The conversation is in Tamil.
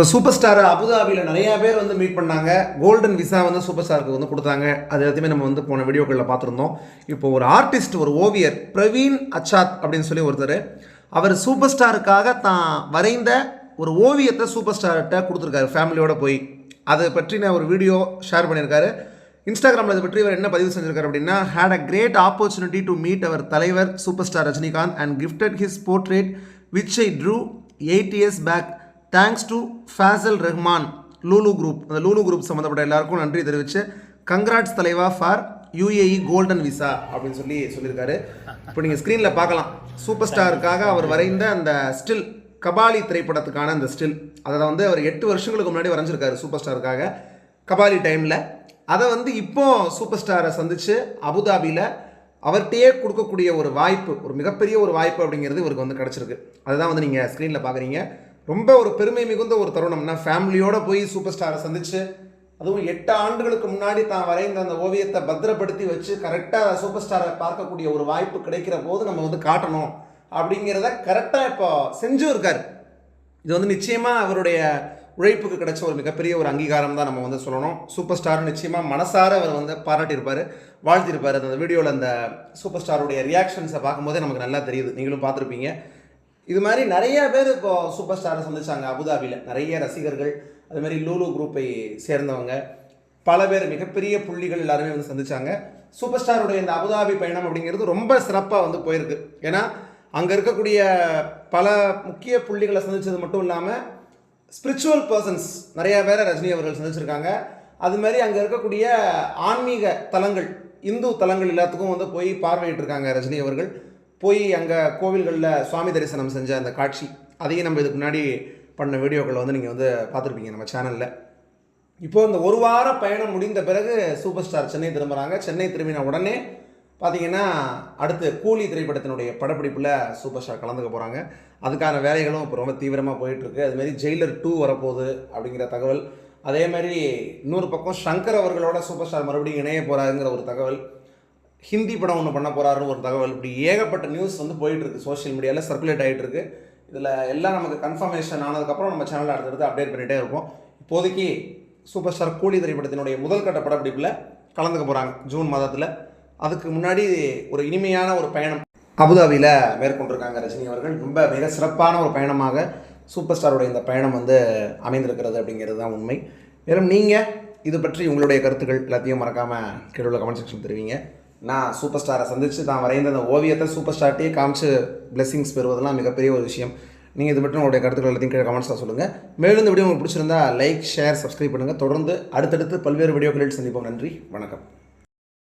இப்போ சூப்பர் ஸ்டார் அபுதாபியில் நிறையா பேர் வந்து மீட் பண்ணாங்க. கோல்டன் விசா வந்து சூப்பர் ஸ்டாருக்கு வந்து கொடுத்தாங்க. அது எல்லாத்தையுமே நம்ம வந்து போன வீடியோக்களில் பார்த்துருந்தோம். இப்போ ஒரு ஆர்டிஸ்ட் ஒரு ஓவியர் பிரவீன் அச்சாத் அப்படின்னு சொல்லி ஒருத்தர் அவர் சூப்பர் ஸ்டாருக்காக தான் வரைந்த ஒரு ஓவியத்தை சூப்பர் ஸ்டார்கிட்ட கொடுத்துருக்காரு ஃபேமிலியோட போய். அதை பற்றின ஒரு வீடியோ ஷேர் பண்ணியிருக்காரு. இன்ஸ்டாகிராமில் இதை பற்றி இவர் என்ன பதிவு செஞ்சிருக்காரு அப்படின்னா had a great opportunity to meet அவர் தலைவர் super star Rajinikanth and gifted his portrait which I drew eight years back thanks to Faisal Rahman Lulu group அந்த லூலு குரூப் சம்மந்தப்பட்ட எல்லாருக்கும் நன்றி தெரிவித்து கங்க்ராட்ஸ் தலைவா ஃபார் யூஏஇ கோல்டன் விசா அப்படின்னு சொல்லி சொல்லியிருக்காரு. இப்போ நீங்கள் ஸ்க்ரீனில் பார்க்கலாம். சூப்பர் ஸ்டாருக்காக அவர் வரைந்த அந்த ஸ்டில் கபாலி திரைப்படத்துக்கான அந்த ஸ்டில் அதை வந்து அவர் எட்டு வருஷங்களுக்கு முன்னாடி வரைஞ்சிருக்காரு சூப்பர் ஸ்டாருக்காக கபாலி டைமில் அதை வந்து இப்போ சூப்பர் ஸ்டாரை சந்தித்து அபுதாபியில் அவர்கிட்டயே கொடுக்கக்கூடிய ஒரு வாய்ப்பு ஒரு மிகப்பெரிய ஒரு வாய்ப்பு அப்படிங்கிறது இவருக்கு வந்து கிடச்சிருக்கு. அதுதான் வந்து நீங்கள் ஸ்க்ரீனில் பார்க்குறீங்க. ரொம்ப ஒரு பெருமை மிகுந்த ஒரு தருணம்னா ஃபேமிலியோடு போய் சூப்பர் ஸ்டாரை சந்தித்து அதுவும் எட்டு ஆண்டுகளுக்கு முன்னாடி தான் வரைந்த அந்த ஓவியத்தை பத்திரப்படுத்தி வச்சு கரெக்டாக சூப்பர் ஸ்டாரை பார்க்கக்கூடிய ஒரு வாய்ப்பு கிடைக்கிற போது நம்ம வந்து காட்டணும் அப்படிங்கிறத கரெக்டாக இப்போ செஞ்சும் இருக்கார். இது வந்து நிச்சயமாக அவருடைய உழைப்புக்கு கிடைச்ச ஒரு மிகப்பெரிய ஒரு அங்கீகாரம் தான் நம்ம வந்து சொல்லணும். சூப்பர் ஸ்டார் நிச்சயமாக மனசார அவர் வந்து பாராட்டியிருப்பார் வாழ்த்திருப்பார் அந்த வீடியோவில் அந்த சூப்பர் ஸ்டாருடைய ரியாக்ஷன்ஸை பார்க்கும்போதே நமக்கு நல்லா தெரியுது. நீங்களும் பார்த்துருப்பீங்க. இது மாதிரி நிறைய பேர் இப்போ சூப்பர் ஸ்டாரை சந்திச்சாங்க அபுதாபியில். நிறைய ரசிகர்கள் அது மாதிரி லூலு குரூப்பை சேர்ந்தவங்க. பல பேர் மிகப்பெரிய புள்ளிகள் எல்லாருமே வந்து சந்திச்சாங்க. சூப்பர் ஸ்டாருடைய இந்த அபுதாபி பயணம் அப்படிங்கிறது ரொம்ப சிறப்பாக வந்து போயிருக்கு. ஏன்னா அங்கே இருக்கக்கூடிய பல முக்கிய புள்ளிகளை சந்தித்தது மட்டும் இல்லாமல் ஸ்பிரிச்சுவல் பர்சன்ஸ் நிறைய பேரை ரஜினி அவர்கள் சந்திச்சிருக்காங்க. அது மாதிரி அங்கே இருக்கக்கூடிய ஆன்மீக தலங்கள் இந்து தலங்கள் எல்லாத்துக்கும் வந்து போய் பார்வையிட்டிருக்காங்க ரஜினி அவர்கள். போய் அங்கே கோவில்களில் சுவாமி தரிசனம் செஞ்ச அந்த காட்சி அதையும் நம்ம இதுக்கு முன்னாடி பண்ண வீடியோக்களை வந்து நீங்கள் வந்து பார்த்துருப்பீங்க நம்ம சேனலில் இப்போது இந்த ஒரு வார பயணம் முடிந்த பிறகு சூப்பர் ஸ்டார் சென்னை திரும்புகிறாங்க சென்னை திரும்பின உடனே பார்த்தீங்கன்னா அடுத்து கூலி திரைப்படத்தினுடைய படப்பிடிப்பில் சூப்பர் ஸ்டார் கலந்துக்க போகிறாங்க அதுக்கான வேலைகளும் இப்போ ரொம்ப தீவிரமாக போயிட்டுருக்கு. அதுமாரி ஜெயிலர் டூ வரப்போகுது அப்படிங்கிற தகவல். அதே மாதிரி இன்னொரு பக்கம் சங்கர் அவர்களோட சூப்பர் ஸ்டார் மறுபடியும் இணைய போகிறாருங்கிற ஒரு தகவல். ஹிந்தி படம் ஒன்று பண்ண போகிறாருன்னு ஒரு தகவல். இப்படி ஏகப்பட்ட நியூஸ் வந்து போயிட்டுருக்கு. சோஷியல் மீடியாவில் சர்க்குலேட் ஆகிட்டுருக்கு இதில் எல்லாம் நமக்கு கன்ஃபர்மேஷன் ஆனதுக்கப்புறம் நம்ம சேனலில் அடுத்தடுத்து அப்டேட் பண்ணிகிட்டே இருப்போம். இப்போதைக்கு சூப்பர் ஸ்டார் கூலி திரைப்படத்தினுடைய முதல் கட்ட படப்பிடிப்பில் கலந்துக்க போகிறாங்க ஜூன் மாதத்தில். அதுக்கு முன்னாடி ஒரு இனிமையான ஒரு பயணம் அபுதாபியில் மேற்கொண்டிருக்காங்க ரஜினி அவர்கள். ரொம்ப மிக சிறப்பான ஒரு பயணமாக சூப்பர் ஸ்டாருடைய இந்த பயணம் வந்து அமைந்திருக்கிறது அப்படிங்கிறது தான் உண்மை. மேலும் நீங்கள் இது பற்றி உங்களுடைய கருத்துக்கள் எல்லாத்தையும் மறக்காமல் கீழே கமெண்ட் செக்ஷன் தருவீங்க. நான் சூப்பர் ஸ்டாரை சந்தித்து தான் வரைந்த அந்த ஓவியத்தை சூப்பர் ஸ்டார்ட்டையே காமிச்சு பிளெஸிங்ஸ் பெறுவதெல்லாம் மிகப்பெரிய ஒரு விஷயம். நீங்கள் இது மட்டும் உங்களுடைய கருத்துக்கள் எல்லாத்தையும் கீழே கமெண்ட்ஸாக சொல்லுங்கள் மேலும் இந்த வீடியோ உங்களுக்கு பிடிச்சிருந்தா லைக் ஷேர் சப்ஸ்கிரைப் பண்ணுங்கள் தொடர்ந்து அடுத்தடுத்து பல்வேறு வீடியோக்களில் சந்திப்போம். நன்றி. வணக்கம்.